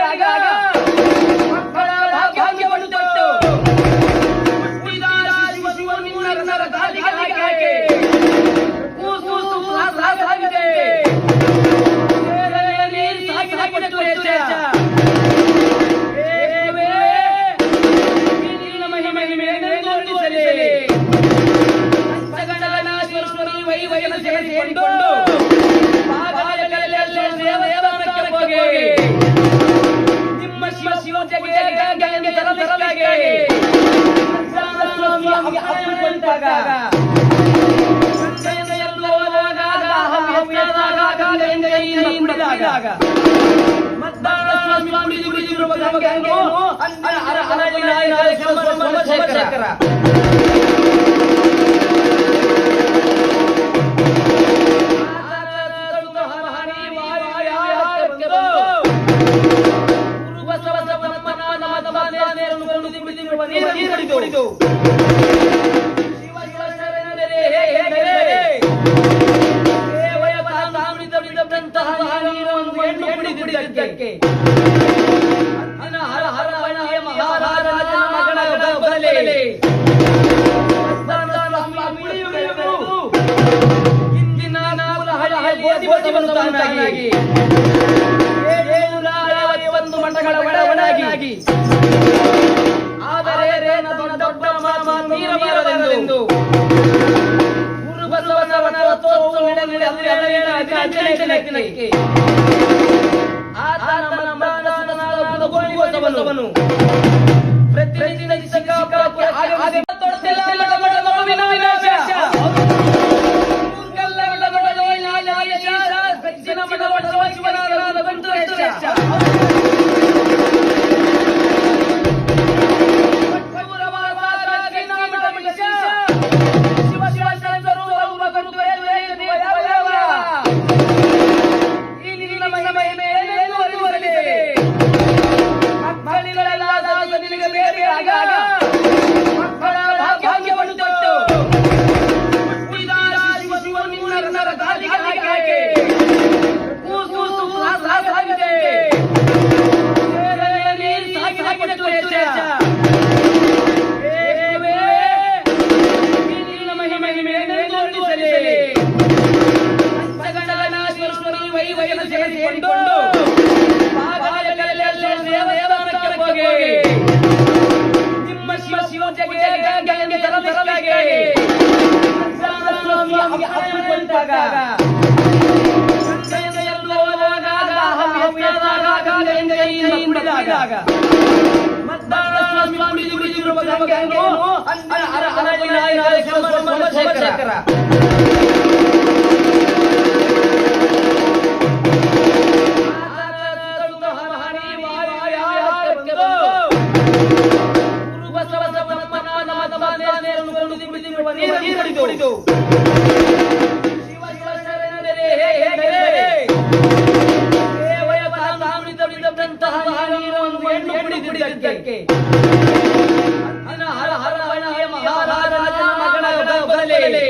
ఆగి ಕುಡಿದಾಗ. ಮದ್ದಾಳ ಸ್ವಾಮಿ ಕುಡಿದು ಕುಡಿದಿರುವ ಗೋಧಿ ತಾನಾಗಿ ಐವತ್ತೊಂದು ಮಠಗಳ ಒಳವಣಾಗಿ ಆದರೆ ದೊಡ್ಡ ನೀರಬಾರದೆಂದು ಗುರು ಬಸವನವನ ರಥೋತ್ಸವ ನಡೆದರೆ ಅದು ಎರಡನೇ ದಿನಕ್ಕೆ ಆತ ಶಿವ ಶಿವ ಜಗೆ ಗಂಗೆ ತರ ತರಲಾಗೆ ಸ್ವಾಮಿ ಅಪ್ಪುಕೊಂಡಾಗ ಸಂಜೆಯನ್ನು ಹೋದಾಗ ಹವ್ಯಾದಾಗ ಗಂಗೆಯಿಂದ ಬರಲೇ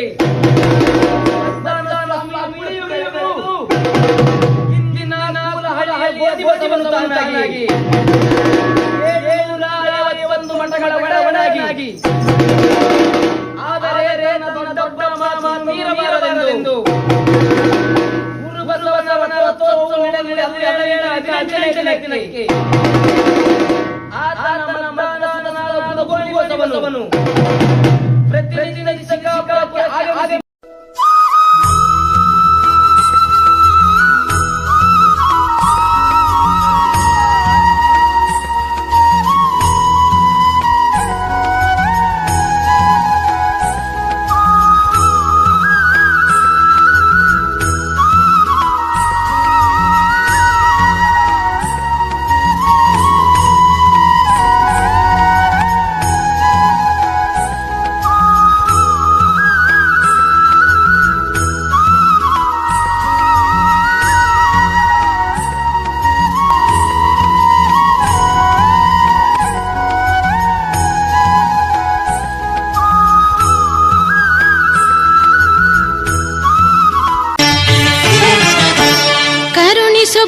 ಇಂದಿನ ನಾವು ಹಳ್ಳಿ ಗೋಧಿ ತಾನಾಗಿ ಏಳ್ನೂರ ಮಾಮ ನೀರಬಾರದೆಂದು ಗುರು ಬಸವನವರ ರಥೋತ್ಸವ ನಡೆದರೆ ಅದು ಎರಡನೇ ದಿನಕ್ಕೆ ಆತ ನಮ್ಮ ದಾಸನಾದ ಗೋಣಿಗೋಸವನು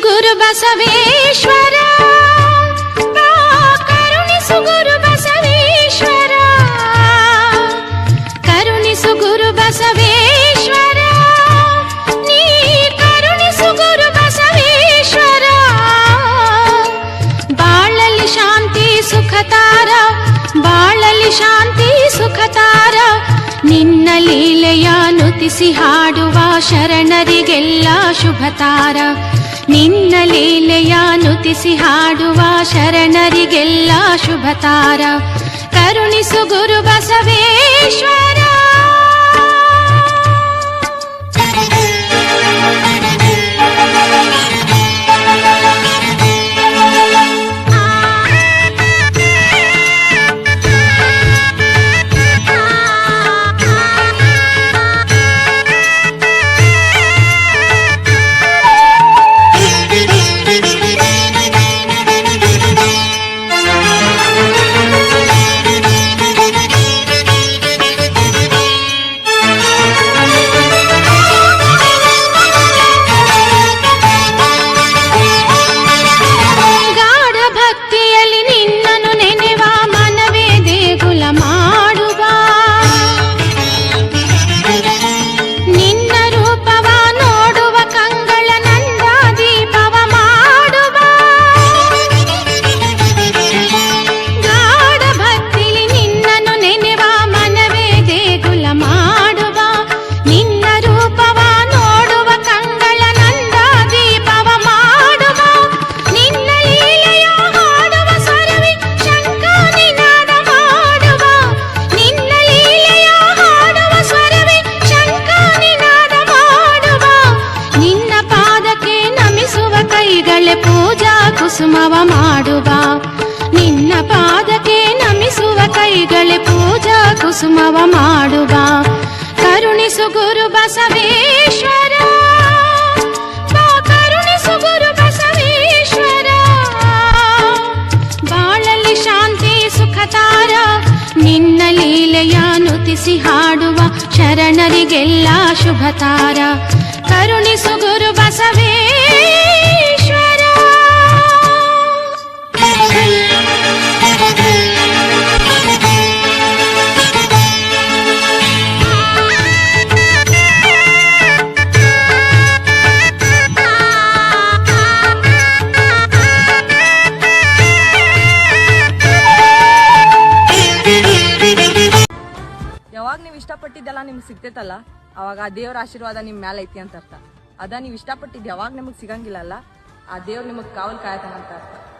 ಗುರು ಬಸವೇಶ್ವರ. ಕರುಣಿ ಕರುಣಿಸು ಗುರು ಬಸವೇಶ್ವರ. ಕರುಣಿಸು ಗುರು ಬಸವೇಶ್ವರ. ನೀ ಕರುಣಿಸು ಗುರು ಬಸವೇಶ್ವರ. ಬಾಳಲಿ ಶಾಂತಿ ಸುಖತಾರ ಬಾಳಲಿ ಶಾಂತಿ ಸುಖತಾರ ನಿನ್ನ ಲೀಲೆಯ ನುತಿಸಿ ಹಾಡುವ ಶರಣರಿಗೆಲ್ಲ ಶುಭತಾರ ನಿನ್ನ ಲೀಲೆಯ ನುತಿಸಿ ಹಾಡುವ ಶರಣರಿಗೆಲ್ಲ ಶುಭತಾರ. ಕರುಣಿಸು ಗುರು ಬಸವೇಶ್ವರ. ಕುಸುಮವ ಮಾಡುವ ಕರುಣಿಸು ಗುರು ಬಸವೇಶ್ವರ. ಕರುಣಿಸು ಗುರು ಶಾಂತಿ, ಸುಖ ತಾರ. ನಿನ್ನ ಲೀಲೆಯ ಹಾಡುವ ಶರಣರಿಗೆಲ್ಲ ಶುಭ ತಾರ. ಕರುಣಿಸು ಗುರು ಬಸವೇಶ್ವರ ನಿಮ್ಗೆ ಸಿಗ್ತೈತಲ್ಲ? ಅವಾಗ ಆ ದೇವ್ರ ಆಶೀರ್ವಾದ ನಿಮ್ಮ ಮ್ಯಾಲ ಐತಿ ಅಂತ ಅರ್ಥ. ಅದ ನೀವು ಇಷ್ಟಪಟ್ಟಿದ್ದು ಯಾವಾಗ ನಿಮಗೆ ಸಿಗಂಗಿಲ್ಲಲ್ಲ ಆ ದೇವ್ರು ನಿಮಗೆ ಕಾವಲ್ ಅಂತ ಅರ್ಥ.